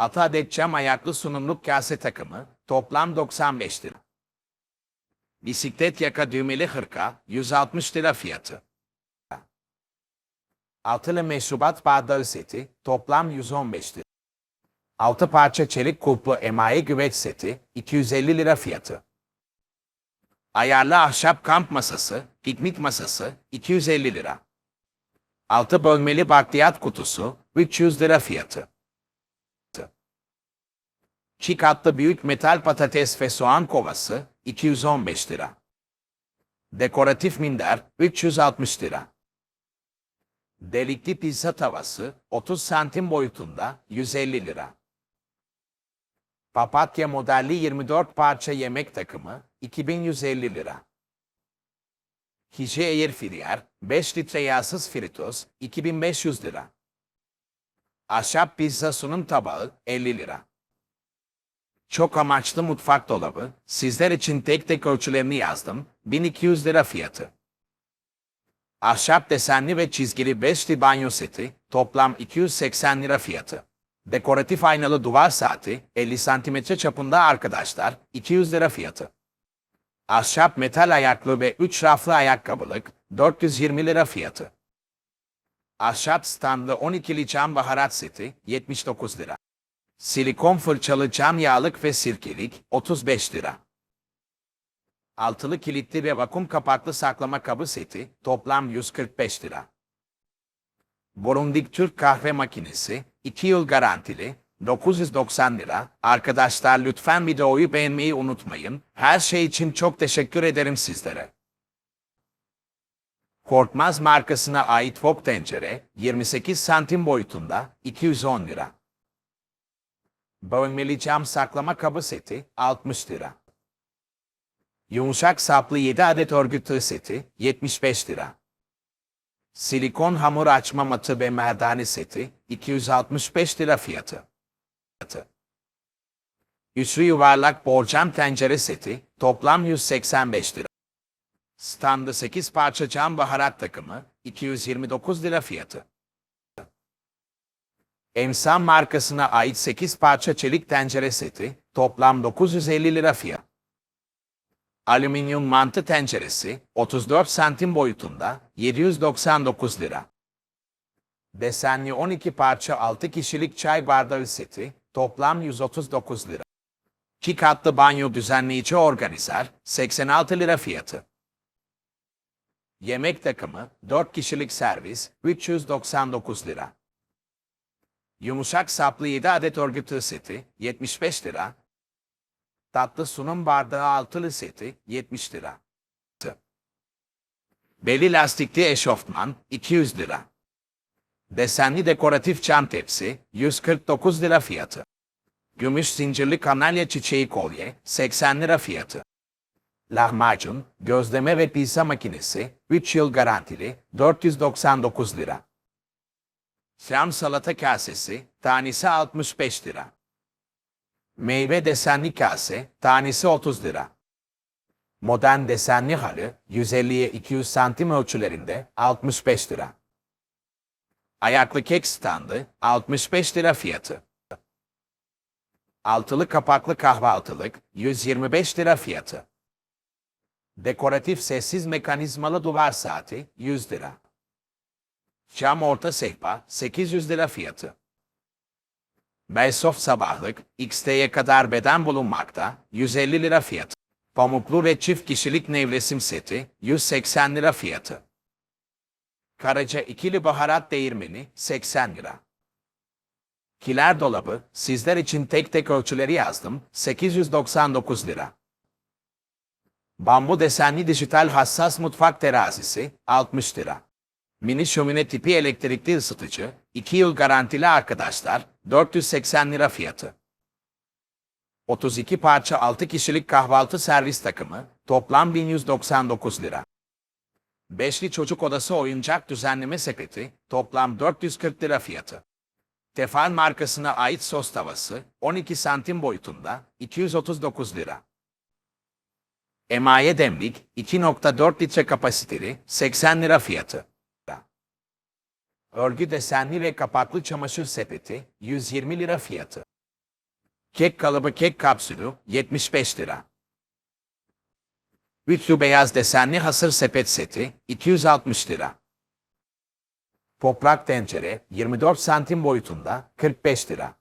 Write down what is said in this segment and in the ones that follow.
6 adet cam ayaklı sunumluk kase takımı, toplam 95 lira. Bisiklet yaka düğmeli hırka, 160 lira fiyatı. Altılı meşrubat bardağı seti, toplam 115 lira. 6 parça çelik kulplu emaye güveç seti, 250 lira fiyatı. Ayarlı ahşap kamp masası, piknik masası, 250 lira. 6 bölmeli bakliyat kutusu, 300 lira fiyatı. Çiğ katlı büyük metal patates ve soğan kovası, 215 lira. Dekoratif minder, 360 lira. Delikli pizza tavası, 30 santim boyutunda, 150 lira. Papatya modelli 24 parça yemek takımı, 2150 lira. Hije Air Fryer, 5 litre yağsız fritöz, 2500 lira. Ahşap pizza sunum tabağı, 50 lira. Çok amaçlı mutfak dolabı, sizler için tek tek ölçülerini yazdım, 1200 lira fiyatı. Ahşap desenli ve çizgili beşli banyo seti, toplam 280 lira fiyatı. Dekoratif aynalı duvar saati, 50 cm çapında arkadaşlar, 200 lira fiyatı. Ahşap metal ayaklı ve 3 raflı ayakkabılık, 420 lira fiyatı. Ahşap standlı 12'li cam baharat seti, 79 lira. Silikon fırçalı cam yağlık ve sirkelik, 35 lira. Altılı kilitli ve vakum kapaklı saklama kabı seti, toplam 145 lira. Borundik Türk kahve makinesi, 2 yıl garantili, 990 lira. Arkadaşlar lütfen videoyu beğenmeyi unutmayın. Her şey için çok teşekkür ederim sizlere. Korkmaz markasına ait fok tencere, 28 santim boyutunda, 210 lira. Bölmeli cam saklama kabı seti, 60 lira. Yumuşak saplı 7 adet örgü tığ seti, 75 lira. Silikon hamur açma matı ve merdane seti, 265 lira fiyatı. Üçlü yuvarlak borcam tencere seti, toplam 185 lira. Standı 8 parça cam baharat takımı, 229 lira fiyatı. Emsal markasına ait 8 parça çelik tencere seti, toplam 950 lira fiyat. Alüminyum mantı tenceresi, 34 santim boyutunda, 799 lira. Desenli 12 parça 6 kişilik çay bardağı seti, toplam 139 lira. 2 katlı banyo düzenleyici organizer, 86 lira fiyatı. Yemek takımı, 4 kişilik servis, 399 lira. Yumuşak saplı 7 adet örgü tığ seti, 75 lira. Tatlı sunum bardağı altılı seti, 70 lira. Beli lastikli eşofman, 200 lira. Desenli dekoratif çam tepsi, 149 lira fiyatı. Gümüş zincirli kanalya çiçeği kolye, 80 lira fiyatı. Lahmacun, gözleme ve pizza makinesi, 3 yıl garantili, 499 lira. Şam salata kasesi, tanesi 65 lira. Meyve desenli kase, tanesi 30 lira. Modern desenli halı, 150'ye 200 santim ölçülerinde, 65 lira. Ayaklı kek standı, 65 lira fiyatı. Altılı kapaklı kahvaltılık, 125 lira fiyatı. Dekoratif sessiz mekanizmalı duvar saati, 100 lira. Cam orta sehpa, 800 lira fiyatı. Beysoft sabahlık, XT'ye kadar beden bulunmakta, 150 lira fiyatı. Pamuklu ve çift kişilik nevresim seti, 180 lira fiyatı. Karaca ikili baharat değirmeni, 80 lira. Kiler dolabı, sizler için tek tek ölçüleri yazdım, 899 lira. Bambu desenli dijital hassas mutfak terazisi, 60 lira. Mini şömine tipi elektrikli ısıtıcı, 2 yıl garantili arkadaşlar, 480 lira fiyatı. 32 parça 6 kişilik kahvaltı servis takımı, toplam 1199 lira. Beşli çocuk odası oyuncak düzenleme sepeti, toplam 440 lira fiyatı. Tefal markasına ait sos tavası, 12 santim boyutunda, 239 lira. Emaye demlik, 2.4 litre kapasiteli, 80 lira fiyatı. Örgü desenli ve kapaklı çamaşır sepeti, 120 lira fiyatı. Kek kalıbı kek kapsülü 75 lira. Üçlü beyaz desenli hasır sepet seti 260 lira. Toprak tencere 24 santim boyutunda 45 lira.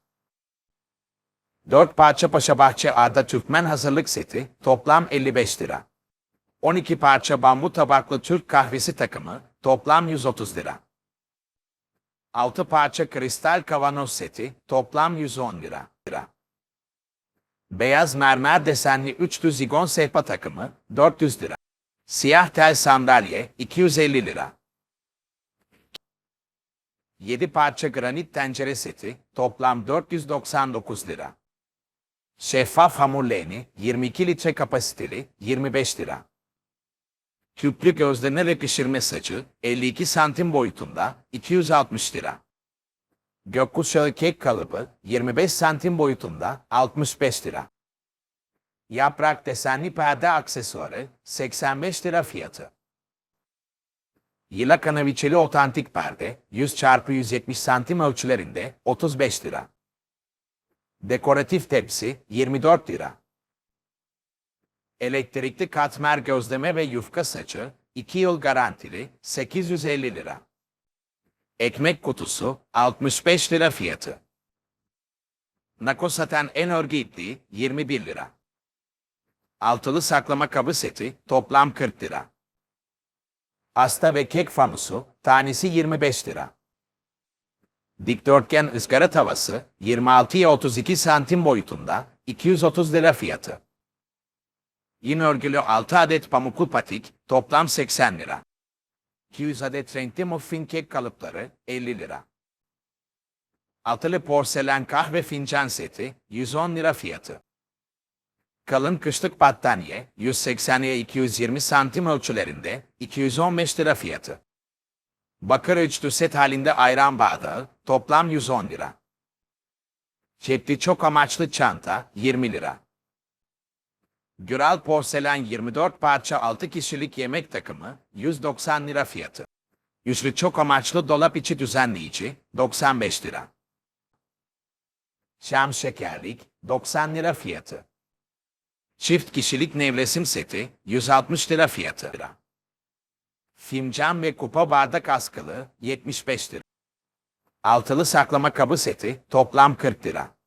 4 parça Paşabahçe Arda Türkmen hazırlık seti toplam 55 lira. 12 parça bambu tabaklı Türk kahvesi takımı toplam 130 lira. 6 parça kristal kavanoz seti toplam 110 lira. lira. Beyaz mermer desenli üçlü zigon sehpa takımı 400 lira. Siyah tel sandalye 250 lira. 7 parça granit tencere seti toplam 499 lira. Şeffaf hamur leğeni 22 litre kapasiteli 25 lira. Küplü gözleme ve pişirme sacı 52 santim boyutunda 260 lira. Gökkuşağı kek kalıbı 25 santim boyutunda 65 lira. Yaprak desenli perde aksesuarı 85 lira fiyatı. Yıla kanaviçeli otantik perde 100 x 170 santim ölçülerinde 35 lira. Dekoratif tepsi 24 lira. Elektrikli katmer gözleme ve yufka saçı 2 yıl garantili 850 lira. Ekmek kutusu 65 lira fiyatı. Nako satan en örgü ipliği 21 lira. Altılı saklama kabı seti toplam 40 lira. Asta ve kek fanusu tanesi 25 lira. Dikdörtgen ızgara tavası 26'ya 32 santim boyutunda 230 lira fiyatı. Yine örgülü 6 adet pamuklu patik toplam 80 lira. 200 adet renkli muffin kek kalıpları 50 lira. Altılı porselen kahve fincan seti 110 lira fiyatı. Kalın kışlık battaniye 180'ye 220 santim ölçülerinde 215 lira fiyatı. Bakır üçlü set halinde ayran bardağı toplam 110 lira. Cepli çok amaçlı çanta 20 lira. Güral porselen 24 parça 6 kişilik yemek takımı 190 lira fiyatı. Yüzlü çok amaçlı dolap içi düzenleyici 95 lira. Şam şekerlik 90 lira fiyatı. Çift kişilik nevresim seti 160 lira fiyatı. Fincan ve kupa bardak askılı 75 lira. Altılı saklama kabı seti toplam 40 lira.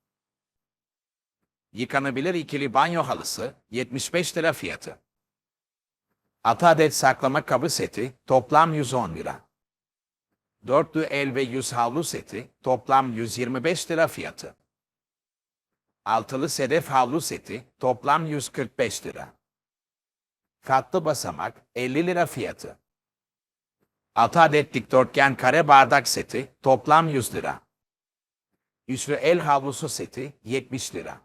Yıkanabilir ikili banyo halısı 75 lira fiyatı. 6 adet saklama kabı seti toplam 110 lira. Dörtlü el ve yüz havlu seti toplam 125 lira fiyatı. Altılı sedef havlu seti toplam 145 lira. Katlı basamak 50 lira fiyatı. 6 adet dikdörtgen kare bardak seti toplam 100 lira. Üçlü el havlusu seti 70 lira.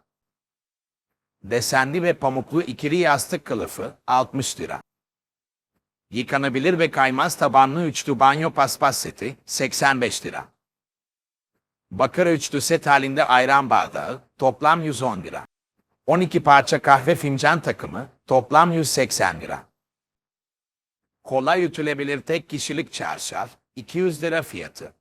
Desenli ve pamuklu ikili yastık kılıfı 60 lira. Yıkanabilir ve kaymaz tabanlı üçlü banyo paspas seti 85 lira. Bakır üçlü set halinde ayran bardağı toplam 110 lira. 12 parça kahve fincan takımı toplam 180 lira. Kolay ütülebilir tek kişilik çarşaf 200 lira fiyatı.